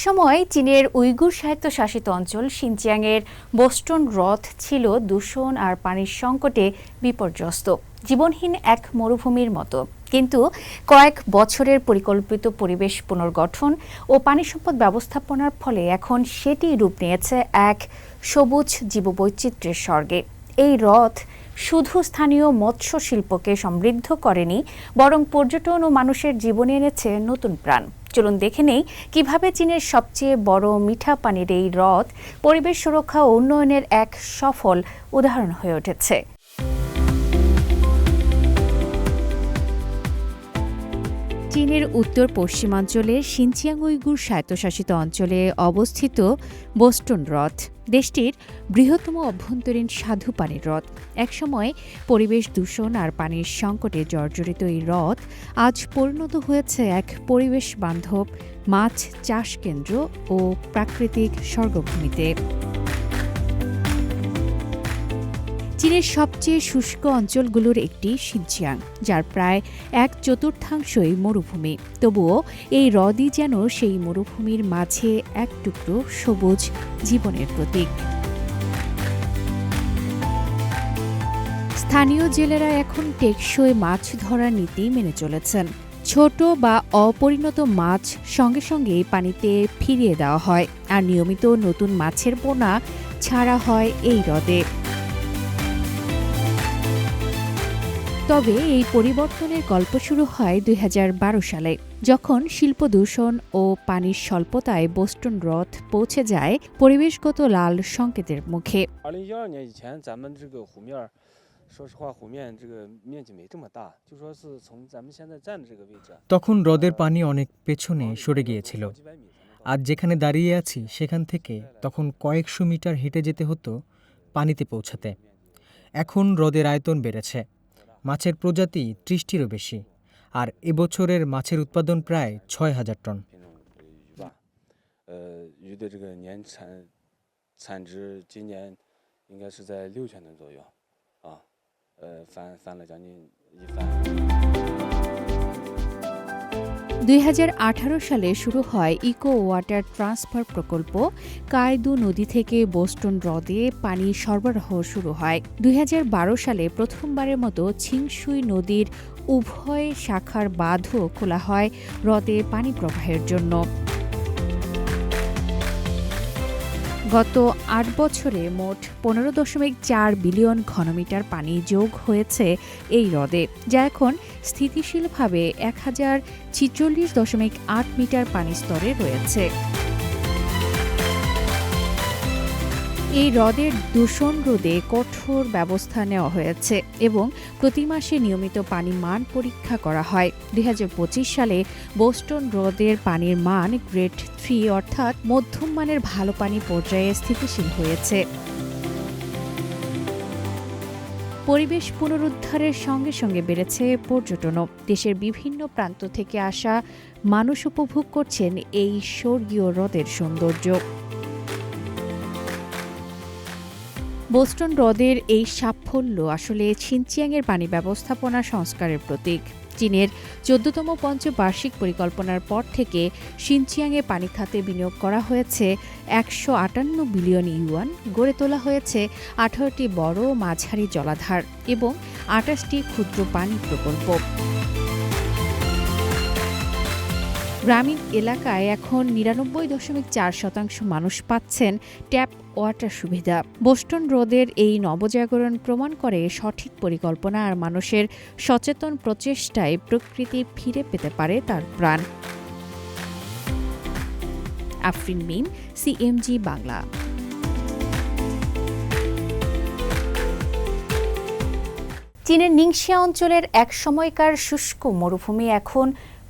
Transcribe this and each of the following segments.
একসময় চীনের উইগুর স্বায়ত্তশাসিত অঞ্চল সিনচিয়াংয়ের বোস্টন হ্রদ ছিল দূষণ আর পানির সংকটে বিপর্যস্ত, জীবনহীন এক মরুভূমির মতো। কিন্তু কয়েক বছরের পরিকল্পিত পরিবেশ পুনর্গঠন ও পানি সম্পদ ব্যবস্থাপনার ফলে এখন সেটি রূপ নিয়েছে এক সবুজ জীববৈচিত্র্যের স্বর্গে। এই হ্রদ শুধু স্থানীয় মৎস্য শিল্পকে সমৃদ্ধ করেনি, বরং পর্যটন ও মানুষের জীবনে এনেছে নতুন প্রাণ। চলুন দেখে নেই কীভাবে চীনের সবচেয়ে বড় মিঠা পানির এই হ্রদ পরিবেশ সুরক্ষা ও উন্নয়নের এক সফল উদাহরণ হয়ে উঠেছে। চীনের উত্তর পশ্চিমাঞ্চলে সিনচিয়াং উইগুর স্বায়ত্তশাসিত অঞ্চলে অবস্থিত বোস্টন হ্রদ। দেশটির বৃহত্তম অভ্যন্তরীণ সাধু পানির হ্রদ। একসময় পরিবেশ দূষণ আর পানির সংকটে জর্জরিত এই হ্রদ আজ পরিণত হয়েছে এক পরিবেশ বান্ধব মাছ চাষ কেন্দ্র ও প্রাকৃতিক স্বর্গভূমিতে। চীনের সবচেয়ে শুষ্ক অঞ্চলগুলোর একটি সিনচিয়াং, যার প্রায় এক চতুর্থাংশই মরুভূমি। তবুও এই হ্রদই যেন সেই মরুভূমির মাঝে এক টুকরো সবুজ জীবনের প্রতীক। স্থানীয় জেলেরা এখন টেকসই মাছ ধরার নীতি মেনে চলেছেন। ছোট বা অপরিণত মাছ সঙ্গে সঙ্গে পানিতে ফিরিয়ে দেওয়া হয়, আর নিয়মিত নতুন মাছের পোনা ছাড়া হয় এই হ্রদে। তবে এই পরিবর্তনের গল্প শুরু হয় দুই হাজার বারো সালে, যখন শিল্প দূষণ ও পানির স্বল্পতায় বোস্টন হ্রদ পৌঁছে যায় পরিবেশগত লাল সংকেতের মুখে। তখন হ্রদের পানি অনেক পেছনে সরে গিয়েছিল। আজ যেখানে দাঁড়িয়ে আছি, সেখান থেকে তখন কয়েকশো মিটার হেঁটে যেতে হতো পানিতে পৌঁছাতে। এখন হ্রদের আয়তন বেড়েছে। মাছের প্রজাতি ত্রিশটিরও বেশি আর এবছরের মাছের উৎপাদন প্রায় ছয় হাজার টন 品种鱼吧，呃，鱼的这个年产产值今年应该是在六千吨左右，啊，呃，翻翻了将近一番。 দুই হাজার আঠারো সালে শুরু হয় ইকো ওয়াটার ট্রান্সফার প্রকল্প। কায়দু নদী থেকে বোস্টন হ্রদে পানি সরবরাহ শুরু হয়। দুই হাজার বারো সালে প্রথমবারের মতো ছিংসুই নদীর উভয় শাখার বাঁধও খোলা হয় হ্রদে পানি প্রবাহের জন্য। গত আট বছরে মোট পনেরো দশমিক চার বিলিয়ন ঘনমিটার পানি যোগ হয়েছে এই হ্রদে, যা এখন স্থিতিশীলভাবে এক হাজার ছিচল্লিশ দশমিক আট মিটার পানি স্তরে রয়েছে। এই হ্রদের দূষণ রোধে কঠোর ব্যবস্থা নেওয়া হয়েছে এবং প্রতি মাসে নিয়মিত পানি মান পরীক্ষা করা হয়। দুই হাজার পঁচিশ সালে বোস্টন হ্রদের পানির মান গ্রেড থ্রি অর্থাৎ মধ্যম মানের ভালো পানি পর্যায়ে স্থিতিশীল হয়েছে। পরিবেশ পুনরুদ্ধারের সঙ্গে সঙ্গে বেড়েছে পর্যটনও। দেশের বিভিন্ন প্রান্ত থেকে আসা মানুষ উপভোগ করছেন এই স্বর্গীয় হ্রদের সৌন্দর্য। বোস্টন হ্রদের এই সাফল্য আসলে ছিনচিয়াংয়ের পানি ব্যবস্থাপনা সংস্কারের প্রতীক। চীনের চোদ্দতম পঞ্চবার্ষিক পরিকল্পনার পর থেকে সিনচিয়াংয়ে পানি খাতে বিনিয়োগ করা হয়েছে একশো আটান্ন বিলিয়ন ইউয়ান, গড়ে তোলা হয়েছে আঠারোটি বড় মাঝারি জলাধার এবং আটাশটি ক্ষুদ্র পানি প্রকল্প। গ্রামীণ এলাকায় এখন নিরানব্বই দশমিক চার শতাংশ মানুষ পাচ্ছেন ট্যাপ ওয়াটার সুবিধা। বোস্টন রোদের এই নবজাগরণ প্রমাণ করে সঠিক পরিকল্পনা আর মানুষের সচেতন প্রচেষ্টায় প্রকৃতি ফিরে পেতে পারে তার প্রাণ। আফরিন মিম, সিএমজি বাংলা। চীনের নিংশিয়া অঞ্চলের এক সময়কার শুষ্ক মরুভূমি এখন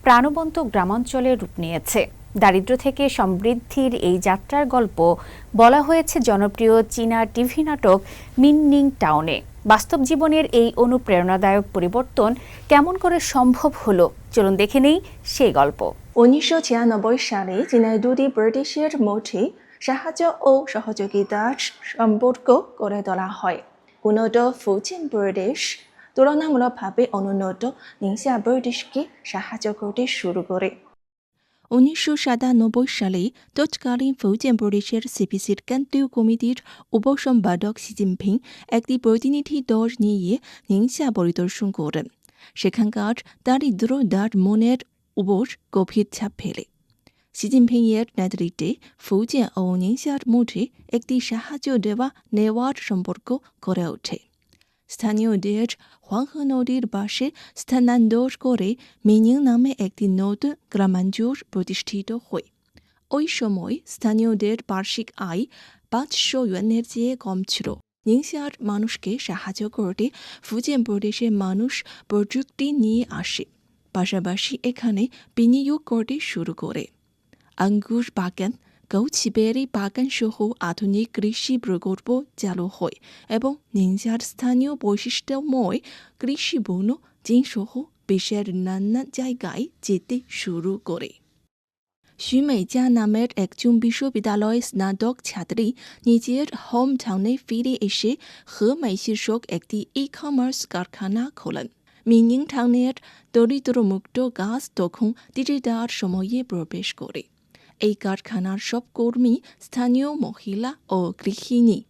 প্রাণবন্ত গ্রামাঞ্চলে রূপ নিয়েছে। দারিদ্র্য থেকে সমৃদ্ধির এই যাত্রার গল্প বলা হয়েছে জনপ্রিয় চীনা টিভি নাটক মিননিং টাউনে। বাস্তব জীবনের এই অনুপ্রেরণাদায়ক পরিবর্তন কেমন করে সম্ভব হলো? চলুন দেখে নেই সেই গল্প। উনিশশো ছিয়ানব্বই সালে চীনের দুটি ব্রিটিশের মধ্যে সাহায্য ও সহযোগিতার সম্পর্ক গড়ে তোলা হয়। উন্নত ফুজিন ব্রিটিশ তুলনামূলকভাবে অনুন্নত নিংসা ব্রিটিশকে সাহায্য করতে শুরু করে উনিশশো সাতানব্বই সালে তৎকালীন ফুজিয়ান ব্রিটিশের সিপিসির কেন্দ্রীয় কমিটির উপসম্পাদক জিনপিং একটি প্রতিনিধি দল নিয়ে নিংসা পরিদর্শন করেন সেখানকার দারিদ্র দার মনের উপর গভীর ছাপ ফেলে শি জিনপিংয়ের নেতৃত্বে ফুজিয়ান ও নিংসার মধ্যে একটি সাহায্য দেওয়া নেওয়ার সম্পর্ক গড়ে ওঠে স্থানীয়দের হোয়াংহে নদীর পাশে স্থানান্তর করে মিনিং নামে একটি নতুন গ্রামাঞ্চল প্রতিষ্ঠিত হয় ওই সময় স্থানীয়দের বার্ষিক আয় পাঁচশো ইউয়ানের চেয়ে কম ছিল নিংসিয়ার মানুষকে সাহায্য করতে ফুজিয়ান প্রদেশের মানুষ প্রযুক্তি নিয়ে আসে পাশাপাশি এখানে বিনিয়োগ করতে শুরু করে আঙ্গুর বাগান গৌছিবেরি বাগান সহ আধুনিক কৃষি প্রকল্প চালু হয় এবং নিনজার স্থানীয় বৈশিষ্ট্যময় কৃষি বন সহ বিশ্বের নানা জায়গায় যেতে শুরু করে। সুমেজা নামের একজন বিশ্ববিদ্যালয় স্নাতক ছাত্রী নিজের হোম টাউনে ফিরে এসে হেমাই শীর্ষক একটি ই কমার্স কারখানা খোলেন। মিনিং টাউনের দরিদ্রমুক্ত গাছ তখন ডিজিটাল সময়ে প্রবেশ করে। এই কারখানার সব কর্মী স্থানীয় মহিলা ও গৃহিণী।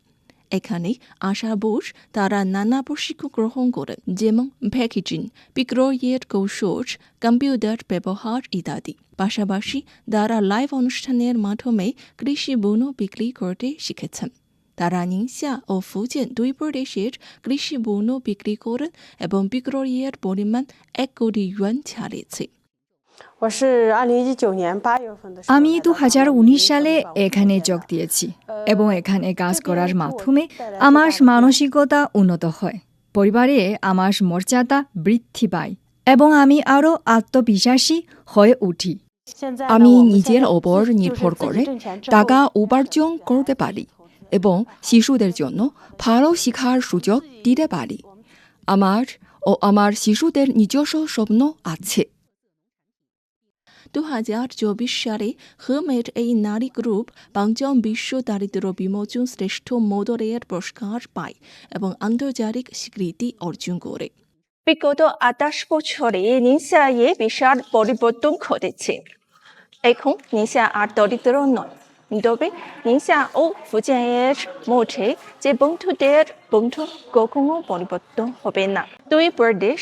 এখানে আসা বোস তারা নানা প্রশিক্ষণ গ্রহণ করেন, যেমন প্যাকেজিং বিক্রয়ের কৌশল কম্পিউটার ব্যবহার ইত্যাদি। পাশাপাশি তারা লাইভ অনুষ্ঠানের মাধ্যমে কৃষি বন বিক্রি করতে শিখেছেন। তারা নিংসা ও ফুজেন দুই প্রদেশের কৃষি বন বিক্রি করেন এবং বিক্রয়ের পরিমাণ এক কোটি ইউয়ান ছাড়িয়েছে। আমি দু হাজার উনিশ সালে এখানে যোগ দিয়েছি এবং এখানে কাজ করার মাধ্যমে আমার মানসিকতা উন্নত হয় পরিবারে আমার মর্যাদা বৃদ্ধি পায় এবং আমি আরও আত্মবিশ্বাসী হয়ে উঠি। আমি নিজের ওপর নির্ভর করে টাকা উপার্জন করতে পারি এবং শিশুদের জন্য ভালো শিখার সুযোগ দিতে পারি। আমার ও আমার শিশুদের নিজস্ব স্বপ্ন আছে। দু হাজার চব্বিশ সালে হেমের এই নারী গ্রুপ পঞ্চম বিশ্ব দারিদ্র বিমোচন শ্রেষ্ঠ মোদরের পুরস্কার পায় এবং আন্তর্জাতিক স্বীকৃতি অর্জন করে। বিগত আঠাশ বছরে নিশায়ে বিশাল পরিবর্তন ঘটেছে। এখন নিশা আর দরিদ্র নয়। তবে নিশা ও ফুজিয়ানের মধ্যে যে বন্ধুদের বন্ধু কখনো পরিবর্তন হবে না। দুই প্রদেশ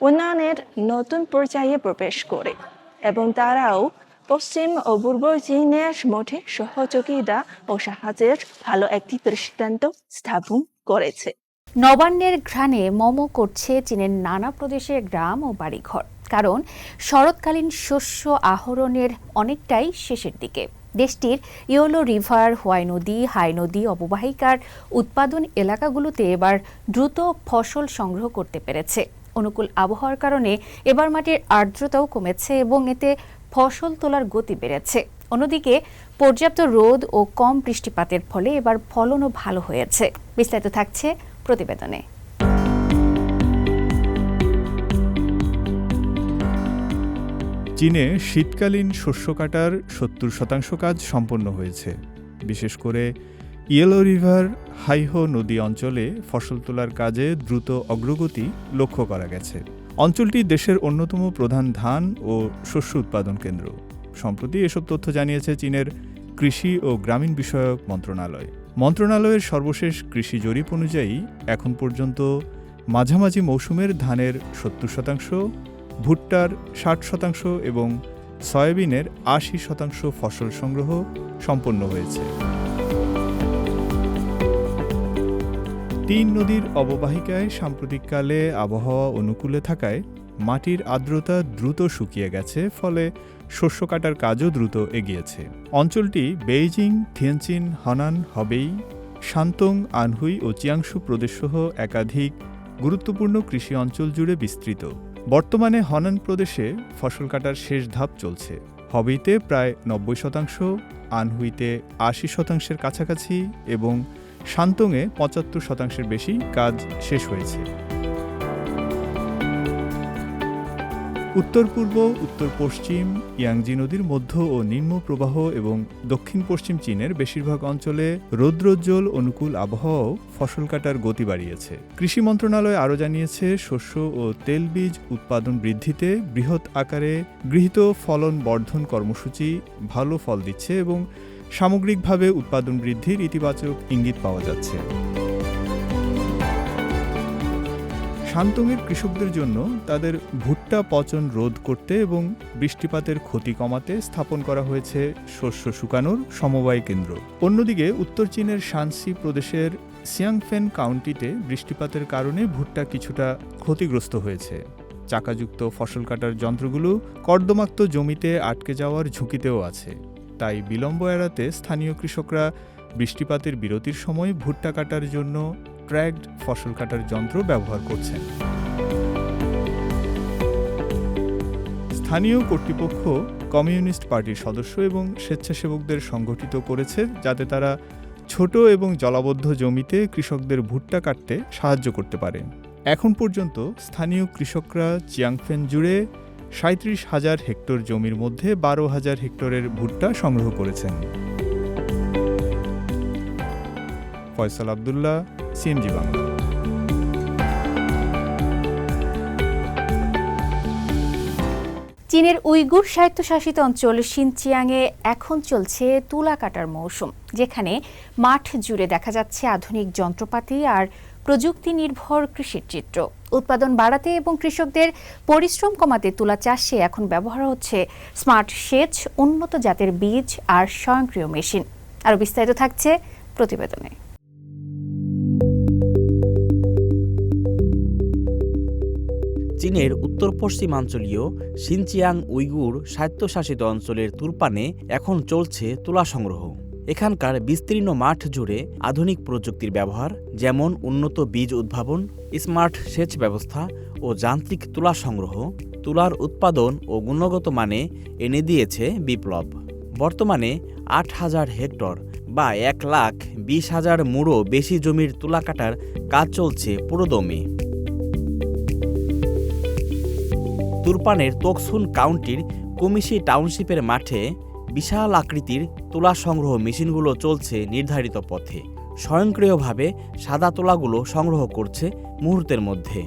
উন্নয়নের নতুন পর্যায়ে প্রবেশ করে। এবং তারাও পশ্চিম ও পূর্ব চীনের মধ্যে সহযোগিতা ও সাহায্যের ভালো একটি দৃষ্টান্ত স্থাপন করেছে। নবান্নের ঘ্রাণে মম করছে চীনের নানা প্রদেশের গ্রাম ও বাড়িঘর। কারণ শরৎকালীন শস্য আহরণের অনেকটাই শেষের দিকে। দেশটির ইয়োলো রিভার, হোয়াই নদী, হাই নদী অববাহিকার উৎপাদন এলাকাগুলোতে এবার দ্রুত ফসল সংগ্রহ করতে পেরেছে। অনুকূল আবহাওয়ার কারণে এবার মাটির আর্দ্রতাও কমেছে এবং এতে ফসল তোলার গতি বেড়েছে। অন্যদিকে, পর্যাপ্ত রোদ ও কম বৃষ্টিপাতের ফলে এবার ফলনও ভালো হয়েছে। বিস্তারিত থাকছে প্রতিবেদনে। চীনে শীতকালীন শস্য কাটার সত্তর শতাংশ কাজ সম্পন্ন হয়েছে। বিশেষ করে ইয়েলো রিভার হাইহো নদী অঞ্চলে ফসল তোলার কাজে দ্রুত অগ্রগতি লক্ষ্য করা গেছে। অঞ্চলটি দেশের অন্যতম প্রধান ধান ও শস্য উৎপাদন কেন্দ্র। সম্প্রতি এসব তথ্য জানিয়েছে চীনের কৃষি ও গ্রামীণ বিষয়ক মন্ত্রণালয়। মন্ত্রণালয়ের সর্বশেষ কৃষি জরিপ অনুযায়ী, এখন পর্যন্ত মাঝামাঝি মৌসুমের ধানের সত্তর শতাংশ, ভুট্টার ষাট শতাংশ এবং সয়াবিনের আশি শতাংশ ফসল সংগ্রহ সম্পন্ন হয়েছে। তিন নদীর অববাহিকায় সাম্প্রতিককালে আবহাওয়া অনুকূলে থাকায় মাটির আর্দ্রতা দ্রুত শুকিয়ে গেছে, ফলে শস্য কাটার কাজও দ্রুত এগিয়েছে। অঞ্চলটি বেইজিং, থিয়েনচিন, হনান, হবেই, শান্তং, আনহুই ও চিয়াংশু প্রদেশসহ একাধিক গুরুত্বপূর্ণ কৃষি অঞ্চল জুড়ে বিস্তৃত। বর্তমানে হনান প্রদেশে ফসল কাটার শেষ ধাপ চলছে। হবেইতে প্রায় নব্বই শতাংশ, আনহুইতে আশি শতাংশের কাছাকাছি এবং শান্তংয়ে পঁচাত্তর শতাংশের বেশি কাজ শেষ হয়েছে। উত্তর পূর্ব উত্তর পশ্চিম ইয়াংজি নদীর মধ্য ও নিম্ন প্রবাহ এবং দক্ষিণ পশ্চিম চীনের বেশিরভাগ অঞ্চলে রৌদ্রোজ্জ্বল অনুকূল আবহাওয়াও ফসল কাটার গতি বাড়িয়েছে। কৃষি মন্ত্রণালয় আরও জানিয়েছে, শস্য ও তেলবীজ উৎপাদন বৃদ্ধিতে বৃহৎ আকারে গৃহীত ফলন বর্ধন কর্মসূচি ভালো ফল দিচ্ছে এবং সামগ্রিকভাবে উৎপাদন বৃদ্ধির ইতিবাচক ইঙ্গিত পাওয়া যাচ্ছে। শান্তংয়ের কৃষকদের জন্য তাদের ভুট্টা পচন রোধ করতে এবং বৃষ্টিপাতের ক্ষতি কমাতে স্থাপন করা হয়েছে শস্য শুকানোর সমবায় কেন্দ্র। অন্যদিকে উত্তর চীনের শানসি প্রদেশের সিয়াংফেন কাউন্টিতে বৃষ্টিপাতের কারণে ভুট্টা কিছুটা ক্ষতিগ্রস্ত হয়েছে। চাকাযুক্ত ফসল কাটার যন্ত্রগুলো কর্দমাক্ত জমিতে আটকে যাওয়ার ঝুঁকিতেও আছে। তাই বিলম্ব এড়াতে স্থানীয় কৃষকরা বৃষ্টিপাতের বিরতির সময় ভুট্টা কাটার জন্য ট্র্যাকড ফসল কাটার যন্ত্র ব্যবহার করছেন। স্থানীয় কর্তৃপক্ষ কমিউনিস্ট পার্টির সদস্য এবং স্বেচ্ছাসেবকদের সংগঠিত করেছে যাতে তারা ছোট এবং জলাবদ্ধ জমিতে কৃষকদের ভুট্টা কাটতে সাহায্য করতে পারে। এখন পর্যন্ত স্থানীয় কৃষকরা চিয়াংফেন জুড়ে সাঁত্রিশ হাজার হেক্টর জমির মধ্যে বারো হাজার হেক্টরের ভুট্টা সংগ্রহ করেছেন। ফয়সাল আবদুল্লাহ, সিএমজি বাংলা। চীনের উইগুর স্বায়ত্তশাসিত অঞ্চল সিনচিয়াংয়ে এখন চলছে তুলা কাটার মৌসুম, যেখানে মাঠ জুড়ে দেখা যাচ্ছে আধুনিক যন্ত্রপাতি আর প্রযুক্তি নির্ভর কৃষির চিত্র। উৎপাদন বাড়াতে এবং কৃষকদের পরিশ্রম কমাতে তুলা চাষে এখন ব্যবহার হচ্ছে স্মার্ট সেচ, উন্নত জাতের বীজ আর স্বয়ংক্রিয় মেশিন। আরও বিস্তারিত থাকছে প্রতিবেদনে। চীনের উত্তর পশ্চিমাঞ্চলীয় সিনচিয়াং উইগুর স্বায়ত্তশাসিত অঞ্চলের তুরপানে এখন চলছে তুলা সংগ্রহ। এখানকার বিস্তীর্ণ মাঠ জুড়ে আধুনিক প্রযুক্তির ব্যবহার, যেমন উন্নত বীজ উদ্ভাবন, স্মার্ট সেচ ব্যবস্থা ও যান্ত্রিক তুলা সংগ্রহ, তুলার উৎপাদন ও গুণগত মানে এনে দিয়েছে বিপ্লব। বর্তমানে আট হাজার হেক্টর বা এক লাখ বিশ হাজার মুড়ো বেশি জমির তুলা কাটার কাজ চলছে পুরোদমে। তুরপানের তোকসুন কাউন্টির কুমিশি টাউনশিপের মাঠে বিশাল আকৃতির তুলা সংগ্রহ মেশিনগুলো চলছে নির্ধারিত পথে। স্বয়ংক্রিয়ভাবে সাদা তুলাগুলো সংগ্রহ করছে মুহূর্তের মধ্যে।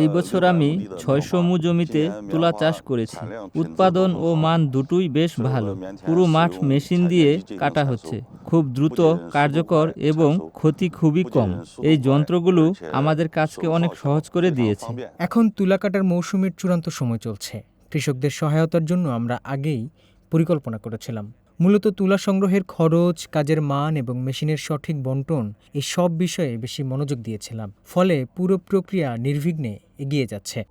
এই বছর আমি ছয়শো মু জমিতে তুলা চাষ করেছি। উৎপাদন ও মান দুটোই বেশ ভালো। পুরো মাঠ মেশিন দিয়ে কাটা হচ্ছে। খুব দ্রুত কার্যকর এবং ক্ষতি খুবই কম। এই যন্ত্রগুলো আমাদের কাজকে অনেক সহজ করে দিয়েছে। এখন তুলা কাটার মৌসুমের চূড়ান্ত সময় চলছে। কৃষকদের সহায়তার জন্য আমরা আগেই পরিকল্পনা করেছিলাম। মূলত তুলা সংগ্রহের খরচ, কাজের মান এবং মেশিনের সঠিক বন্টন এই সব বিষয়ে বেশি মনোযোগ দিয়েছিলাম। ফলে পুরো প্রক্রিয়া নির্বিঘ্নে এগিয়ে যাচ্ছে।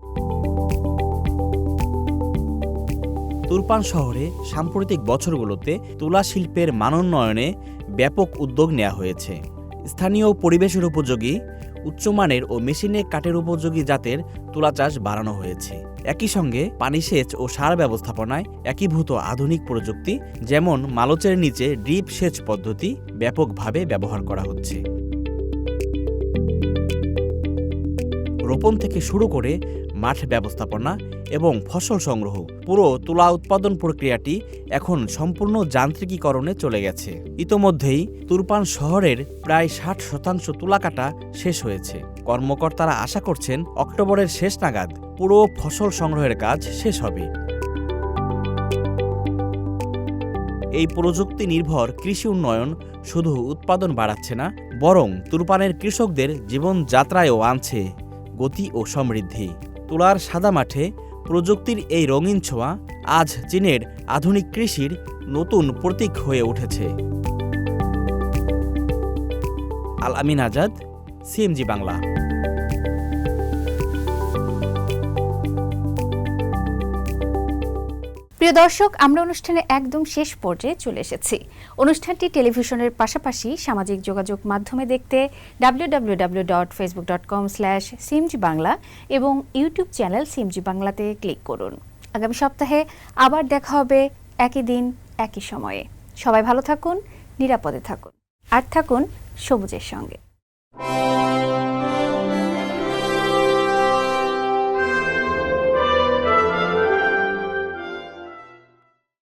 তুরপান শহরে সাম্প্রতিক বছরগুলোতে তুলা শিল্পের মানোন্নয়নে ব্যাপক উদ্যোগ নেওয়া হয়েছে। স্থানীয় পরিবেশের উপযোগী, উচ্চমানের ও মেশিনে কাঠের উপযোগী জাতের তুলা চাষ বাড়ানো হয়েছে। একই সঙ্গে পানি সেচ ও সার ব্যবস্থাপনায় একীভূত আধুনিক প্রযুক্তি, যেমন মালচের নিচে ড্রিপ সেচ পদ্ধতি ব্যাপকভাবে ব্যবহার করা হচ্ছে। রোপণ থেকে শুরু করে মাঠ ব্যবস্থাপনা এবং ফসল সংগ্রহ পুরো তুলা উৎপাদন প্রক্রিয়াটি এখন সম্পূর্ণ যান্ত্রিকীকরণে চলে গেছে। ইতোমধ্যেই তুরপান শহরের প্রায় ষাট শতাংশ তুলা কাটা শেষ হয়েছে। কর্মকর্তারা আশা করছেন অক্টোবরের শেষ নাগাদ পুরো ফসল সংগ্রহের কাজ শেষ হবে। এই প্রযুক্তি নির্ভর কৃষি উন্নয়ন শুধু উৎপাদন বাড়াচ্ছে না, বরং তুরপানের কৃষকদের জীবনযাত্রায়ও আনছে গতি ও সমৃদ্ধি। তুলার সাদা মাঠে প্রযুক্তির এই রঙিন ছোঁয়া আজ চীনের আধুনিক কৃষির নতুন প্রতীক হয়ে উঠেছে। আল আমিন আজাদ, সিএমজি বাংলা। প্রিয় দর্শক, আমরা অনুষ্ঠানে একদম শেষ পর্যায়ে চলে এসেছি। অনুষ্ঠানটি টেলিভিশনের পাশাপাশি সামাজিক যোগাযোগ মাধ্যমে দেখতে সিমজি বাংলা এবং ইউটিউব চ্যানেল সিমজি বাংলাতে ক্লিক করুন। আগামী সপ্তাহে আবার দেখা হবে একই দিন, একই সময়ে। সবাই ভালো থাকুন, নিরাপদে থাকুন। আর থাকুন সবুজের সঙ্গে।